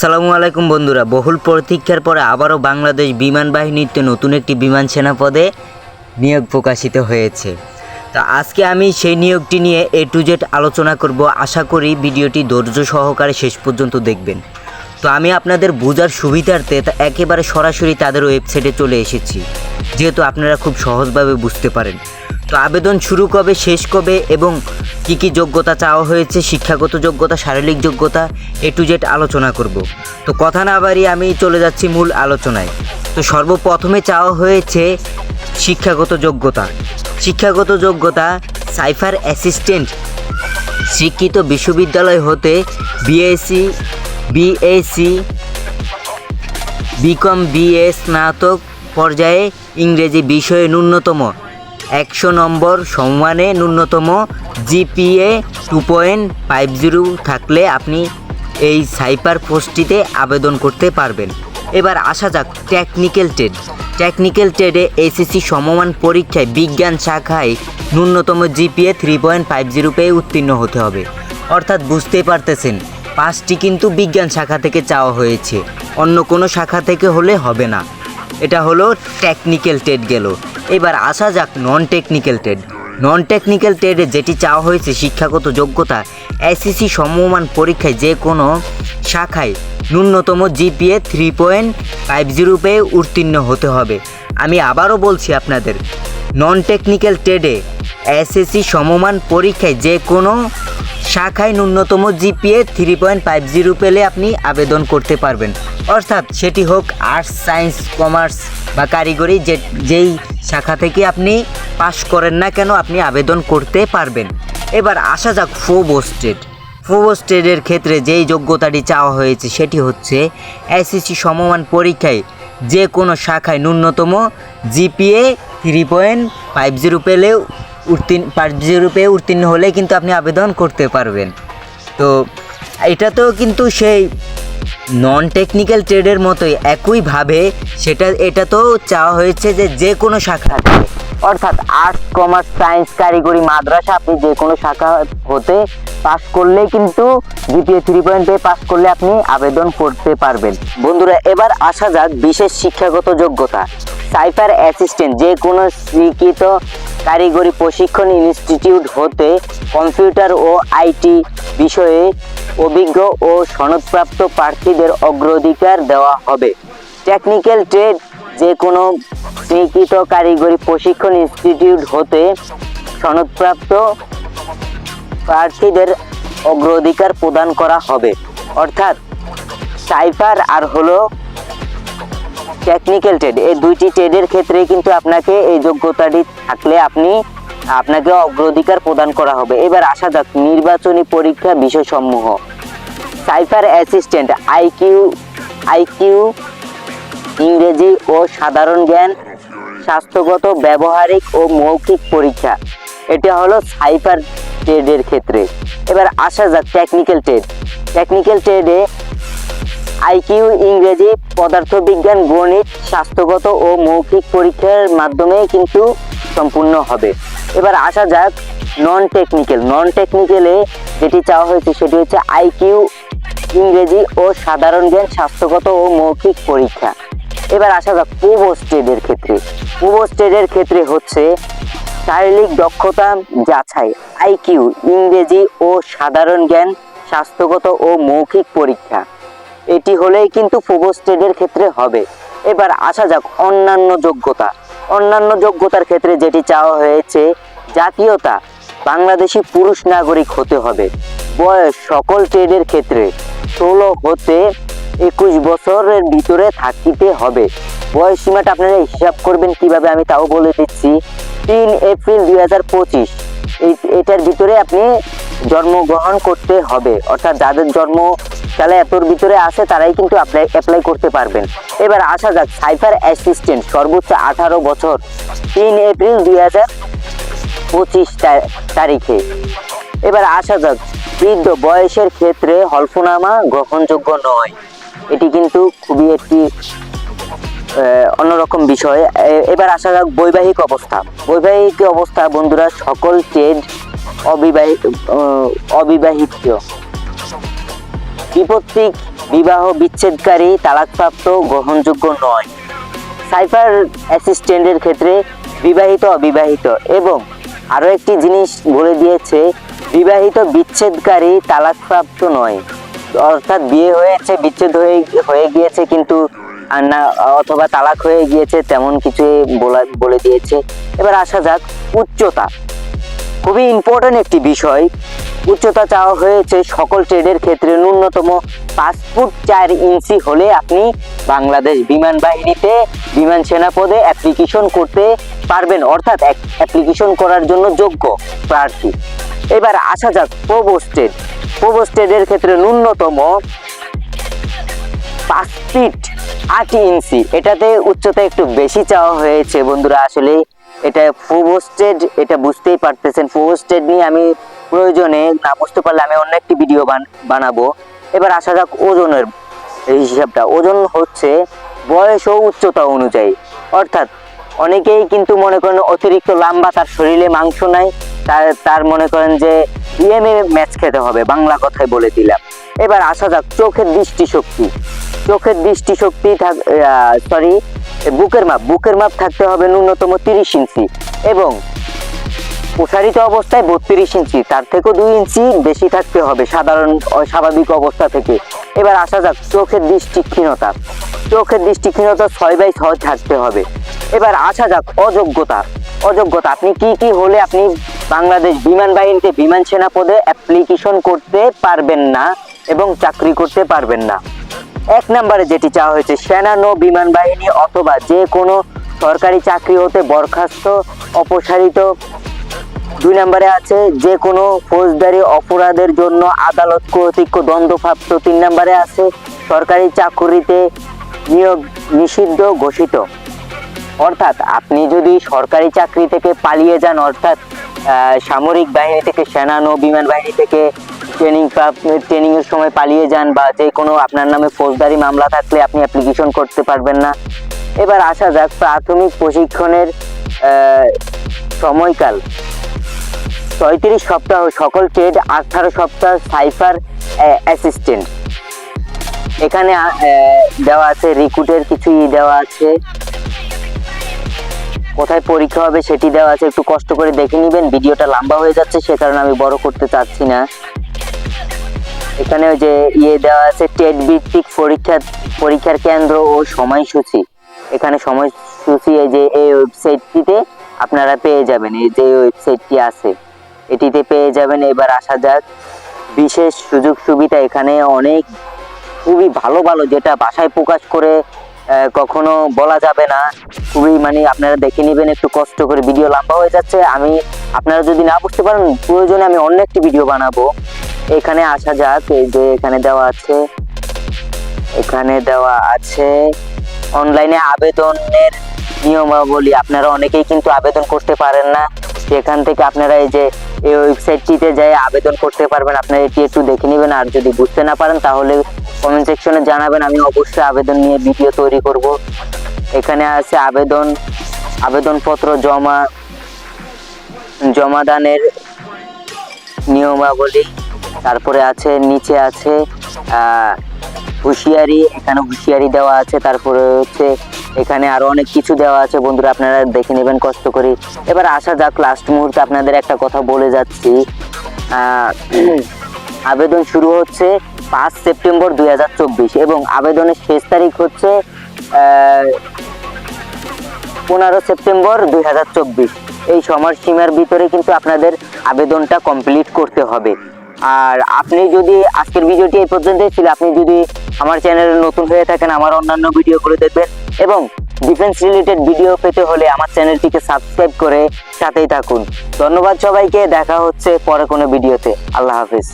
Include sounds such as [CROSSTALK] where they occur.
সালামু আলাইকুম বন্ধুরা, বহুল প্রতীক্ষার পরে আবারও বাংলাদেশ বিমান বাহিনীতে নতুন একটি বিমান সেনা পদে নিয়োগ প্রকাশিত হয়েছে। তা আজকে আমি সেই নিয়োগটি নিয়ে এ টু জেড আলোচনা করব। আশা করি ভিডিওটি ধৈর্য সহকারে শেষ পর্যন্ত দেখবেন। তো আমি আপনাদের বোঝার সুবিধার্থে তা একেবারে সরাসরি তাদের ওয়েবসাইটে চলে এসেছি, যেহেতু আপনারা খুব সহজভাবে বুঝতে পারেন। তো আবেদন শুরু কবে, শেষ কবে এবং কি কি যোগ্যতা চাওয়া হয়েছে, শিক্ষাগত যোগ্যতা, শারীরিক যোগ্যতা, এ টু জেড আলোচনা করব। তো কথা না বাড়িয়ে আমি চলে যাচ্ছি মূল আলোচনায়। তো সর্বপ্রথমে চাওয়া হয়েছে শিক্ষাগত যোগ্যতা। শিক্ষাগত যোগ্যতা, সাইফার অ্যাসিস্ট্যান্ট শিক্ষিত বিশ্ববিদ্যালয় হতে বিএসসি বিএসসি, বিকম বিএ স্নাতক পর্যায়ে ইংরেজি বিষয়ে ন্যূনতম। একশো নম্বর সম্মানে ন্যূনতম GPA two point five zero থাকলে আপনি এই সাইপার পোস্টটিতে আবেদন করতে পারবেন। এবার আসা যাক টেকনিক্যাল টেড টেকনিক্যাল ট্রেডে এসএসসি সমমান পরীক্ষায় বিজ্ঞান শাখায় ন্যূনতম GPA three point five zero পেয়ে উত্তীর্ণ হতে হবে। অর্থাৎ বুঝতেই পারতেছেন, পাঁচটি কিন্তু বিজ্ঞান শাখা থেকে চাওয়া হয়েছে। অন্য কোনো শাখা থেকে হলে হবে না। এটা হলো টেকনিক্যাল টেড গেল। এবার আসা যাক non technical trade non technical ট্রেডে যেটি চাওয়া হয়েছে শিক্ষাগত যোগ্যতা, এসএসসি সমমান পরীক্ষায় যে কোনো শাখায় ন্যূনতম GPA three point five zero পেয়ে উত্তীর্ণ হতে হবে। আমি আবারও বলছি আপনাদের নন টেকনিক্যাল ট্রেডে এসএসসি সমমান পরীক্ষায় যে কোনো শাখায় ন্যূনতম GPA three point five zero পেলে আপনি আবেদন করতে পারবেন। অর্থাৎ সেটি হোক আর্টস সায়েন্স কমার্স বা কারিগরি যে, যেই শাখা থেকে আপনি পাশ করেন না কেন আপনি আবেদন করতে পারবেন। এবার আসা যাক ফোবো স্টেট। ফোবো স্টেটের ক্ষেত্রে যেই যোগ্যতাটি চাওয়া হয়েছে সেটি হচ্ছে এসএসসি সমমান পরীক্ষায় যে কোনো শাখায় ন্যূনতম GPA three point five zero পেলেও উত্তীর্ণ ফাইভ জিরো পেয়ে উত্তীর্ণ হলে কিন্তু আপনি আবেদন করতে পারবেন। তো এটা তো কিন্তু সেই নন টেকনিক্যাল ট্রেডের মতোই একইভাবে সেটা, এটা তো চাওয়া হয়েছে যে যে কোনো শাখা অর্থাৎ আর্টস কমার্স সায়েন্স কারিগরি, মাদ্রাসা, আপনি যে কোনো শাখা হতে পাস করলেই কিন্তু জিপিএ থ্রি পয়েন্ট পেয়ে পাস করলে আপনি আবেদন করতে পারবেন। বন্ধুরা, এবার আসা যাক বিশেষ শিক্ষাগত যোগ্যতা। সাইফার অ্যাসিস্ট্যান্ট যে কোনো স্বীকৃত কারিগরি প্রশিক্ষণ ইনস্টিটিউট হতে কম্পিউটার ও আইটি বিষয়ে অভিজ্ঞ ও সনদপ্রাপ্ত প্রার্থীদের অগ্রাধিকার দেওয়া হবে। টেকনিক্যাল ট্রেড যে কোনো স্বীকৃত কারিগরি প্রশিক্ষণ ইনস্টিটিউট হতে সনদপ্রাপ্ত প্রার্থীদের অগ্রাধিকার প্রদান করা হবে। অর্থাৎ সাইফার আর হলো টেকনিক্যাল ট্রেড এই দুইটি ট্রেডের ক্ষেত্রে কিন্তু আপনাকে এই যোগ্যতাটি থাকলে আপনি, আপনাকে অগ্রাধিকার প্রদান করা হবে। এবার আসা যাক, নির্বাচনী পরীক্ষা বিষয়সমূহ। সাইফার অ্যাসিস্ট্যান্ট আইকিউ আইকিউ ইংরেজি ও সাধারণ জ্ঞান, স্বাস্থ্যগত, ব্যবহারিক ও মৌখিক পরীক্ষা। এটা হলো সাইফার ট্রেডের ক্ষেত্রে। এবার আসা যাক টেকনিক্যাল ট্রেড টেকনিক্যাল ট্রেডে আইকিউ, ইংরেজি, পদার্থবিজ্ঞান, গণিত, স্বাস্থ্যগত ও মৌখিক পরীক্ষার মাধ্যমে কিন্তু সম্পূর্ণ হবে। এবার আসা যাক নন টেকনিক্যাল নন টেকনিক্যালে যেটি চাওয়া হয়েছে সেটি হচ্ছে আইকিউ, ইংরেজি ও সাধারণ জ্ঞান, স্বাস্থ্যগত ও মৌখিক পরীক্ষা। এবার আসা যাক পূর্ব স্টেডের ক্ষেত্রে। পূর্ব স্টেডের ক্ষেত্রে হচ্ছে শারীরিক দক্ষতা যাচাই, আইকিউ, ইংরেজি ও সাধারণ জ্ঞান, স্বাস্থ্যগত ও মৌখিক পরীক্ষা। এটি হলেই কিন্তু পূর্ব স্টেডের ক্ষেত্রে হবে। এবার আসা যাক অন্যান্য যোগ্যতা। অন্যান্য যোগ্যতার ক্ষেত্রে যেটি চাওয়া হয়েছে, জাতীয়তা। বাংলাদেশি পুরুষ নাগরিক হতে হবে। বয়স সকল ট্রেডের ক্ষেত্রে। ষোলো হতে একুশ বছরের ভিতরে থাকিতে হবে। বয়স সীমাটা আপনারা হিসাব করবেন কীভাবে আমি তাও বলে দিচ্ছি। তিন এপ্রিল দুই হাজার পঁচিশ। এটার ভিতরে আপনি জন্মগ্রহণ করতে হবে। অর্থাৎ যাদের জন্ম তাহলে এতর ভিতরে আসে তারাই কিন্তু অ্যাপ্লাই অ্যাপ্লাই করতে পারবেন। এবার আসা যাক সাইফার অ্যাসিস্ট্যান্ট সর্বোচ্চ আঠারো বছর, তিন এপ্রিল দুই হাজার পঁচিশ তারিখে। এবার আসা যাক, বৃদ্ধ বয়সের ক্ষেত্রে হলফনামা গ্রহণযোগ্য নয়। এটি কিন্তু খুবই একটি অন্যরকম বিষয়। এবার আসা যাক, বৈবাহিক অবস্থা। বৈবাহিক অবস্থা, বন্ধুরা, সকল ট্রেড অবিবাহিত অবিবাহিত। বিপত্তিক বিবাহ বিচ্ছেদকারী, তালাকপ্রাপ্ত, গ্রহণযোগ্য নয়। সাইফার অ্যাসিস্ট্যান্টের ক্ষেত্রে বিবাহিত, অবিবাহিত এবং আরও একটি জিনিস বলে দিয়েছে, বিবাহিত বিচ্ছেদকারী, তালাকপ্রাপ্ত নয়। অর্থাৎ বিয়ে হয়েছে, বিচ্ছেদ হয়ে হয়ে গিয়েছে কিন্তু না, অথবা তালাক হয়ে গিয়েছে তেমন কিছু বলা, বলে দিয়েছে। এবার আসা যাক উচ্চতা। খুবই ইম্পর্টেন্ট একটি বিষয় উচ্চতা চাওয়া হয়েছে সকল ট্রেডের ক্ষেত্রে ন্যূনতম পাঁচ ফুট চার ইঞ্চি হলে আপনি বাংলাদেশ বিমান বাহিনীতে বিমান সেনা পদে অ্যাপ্লিকেশন করতে পারবেন। অর্থাৎ অ্যাপ্লিকেশন করার জন্য যোগ্য প্রার্থী। এবার আসা যাক প্রোবোস্টেড প্রোবোস্টেডের ক্ষেত্রে ন্যূনতম পাঁচ ফিট আট ইঞ্চি। এটাতে উচ্চতা একটু বেশি চাওয়া হয়েছে বন্ধুরা। আসলে এটা ফোবোস্টেড এটা বুঝতেই পারতেছেন। ফোবোস্টেড নিয়ে আমি প্রয়োজনে না বুঝতে পারলে আমি অন্য একটি ভিডিও বানাবো। এবার আসা যাক ওজনের হিসাবটা। ওজন হচ্ছে বয়স ও উচ্চতা অনুযায়ী। অর্থাৎ অনেকেই কিন্তু মনে করেন অতিরিক্ত লম্বা তার শরীরে মাংস নাই, তার তার মনে করেন যে বিএমএ ম্যাচ খেতে হবে, বাংলা কথায় বলে দিলাম। এবার আসা যাক চোখের দৃষ্টিশক্তি। চোখের দৃষ্টিশক্তি থাক সরি বুকের মাপ। বুকের মাপ থাকতে হবে ন্যূনতম তিরিশ ইঞ্চি। এবং প্রসারিত অবস্থায় বত্রিশ ইঞ্চি, তার থেকেও দুই ইঞ্চি বেশি থাকতে হবে সাধারণ স্বাভাবিক অবস্থা থেকে। এবার আসা যাক চোখের দৃষ্টি ক্ষীণতা চোখের দৃষ্টি ক্ষীণতা ছয় বাই ছয় থাকতে হবে। এবার আসা যাক অযোগ্যতা। অযোগ্যতা, আপনি কি কি হলে আপনি বাংলাদেশ বিমান বাহিনীতে বিমান সেনা পদে অ্যাপ্লিকেশন করতে পারবেন না এবং চাকরি করতে পারবেন না? এক নম্বরে যেটি চাওয়া হয়েছে, সেনা, নৌ, বিমান বাহিনী অথবা যে কোনো সরকারি চাকরি হতে বরখাস্ত, অপসারিত দুই নম্বরে আছে যে কোনো ফৌজদারি অপরাধের জন্য আদালত কর্তৃক দ্বন্দ্বপ্রাপ্ত তিন নম্বরে আছে সরকারি চাকুরিতে নিয়োগ নিষিদ্ধ ঘোষিত। অর্থাৎ আপনি যদি সরকারি চাকরি থেকে পালিয়ে যান, অর্থাৎ সামরিক বাহিনী থেকে, সেনা, নৌ বিমান বাহিনী থেকে ট্রেনিং ট্রেনিংয়ের সময় পালিয়ে যান বা যে কোনো আপনার নামে ফৌজদারি মামলা থাকলে আপনি অ্যাপ্লিকেশন করতে পারবেন না। এবার আসা যাক প্রাথমিক প্রশিক্ষণের সময়কাল। পঁয়ত্রিশ সপ্তাহ সকল ট্রেড আঠারো সপ্তাহ সাইফার অ্যাসিস্ট্যান্ট এখানে দেওয়া আছে রিক্রুটের কিছু ই দেওয়া আছে। কোথায় পরীক্ষা হবে সেটি দেওয়া আছে, একটু কষ্ট করে দেখে নেবেন। ভিডিওটা লম্বা হয়ে যাচ্ছে, সে কারণে আমি বড় করতে চাচ্ছি না। এখানে যে ইয়ে দেওয়া আছে টেট ভিত্তিক পরীক্ষা, পরীক্ষার কেন্দ্র ও সময়সূচি। এখানে সময়সূচি এই যে, এই ওয়েবসাইটটিতে আপনারা পেয়ে যাবেন, এই যে ওয়েবসাইটটি আছে। এটিতে পেয়ে যাবেন এবার আসা যাক। বিশেষ সুযোগ সুবিধা এখানে অনেক। খুবই ভালো ভালো, যেটা ভাষায় প্রকাশ করে কখনো বলা যাবে না। খুবই মানে আপনারা দেখে নেবেন, একটু কষ্ট করে ভিডিও লম্বা হয়ে যাচ্ছে। আমি, আপনারা যদি না বুঝতে পারেন, প্রয়োজনে আমি অন্য একটি ভিডিও বানাবো। এখানে আসা যাক, এই যে এখানে দেওয়া আছে। এখানে দেওয়া আছে অনলাইনে আবেদনের নিয়মাবলী। আপনারা অনেকেই কিন্তু আবেদন করতে পারেন না। সেখান থেকে আপনারা এই যে এই ওয়েবসাইটটিতে যাই আবেদন করতে পারবেন। আপনারা এটি একটু দেখে নেবেন আর যদি বুঝতে না পারেন, তাহলে কমেন্ট সেকশনে জানাবেন। আমি অবশ্যই আবেদন নিয়ে ভিডিও তৈরি করব। এখানে আছে আবেদন, আবেদনপত্র জমা, জমাদানের নিয়মাবলী, তারপরে আছে, নিচে আছে হুঁশিয়ারি, এখানে হুঁশিয়ারি দেওয়া আছে, তারপরে হচ্ছে এখানে আরও অনেক কিছু দেওয়া আছে, বন্ধুরা আপনারা দেখে নেবেন, কষ্ট করে। এবার আসা যাক লাস্ট মুহূর্তে আপনাদের একটা কথা বলে যাচ্ছি। [CLEARS THROAT] আবেদন শুরু হচ্ছে পাঁচ সেপ্টেম্বর দুই হাজার চব্বিশ এবং আবেদনের শেষ তারিখ হচ্ছে পনেরো সেপ্টেম্বর দুই হাজার চব্বিশ। এই সময়সীমার ভিতরে কিন্তু আপনাদের আবেদনটা কমপ্লিট করতে হবে। আর আপনি যদি আজকের ভিডিওটি এই পর্যন্তই ছিল, আপনি যদি আমার চ্যানেলে নতুন হয়ে থাকেন, আমার অন্যান্য ভিডিওগুলো দেখবেন এবং ডিফেন্স রিলেটেড ভিডিও পেতে হলে আমার চ্যানেলটিকে সাবস্ক্রাইব করে সাথেই থাকুন। ধন্যবাদ সবাইকে, দেখা হচ্ছে পরে কোনো ভিডিওতে আল্লাহ হাফিজ।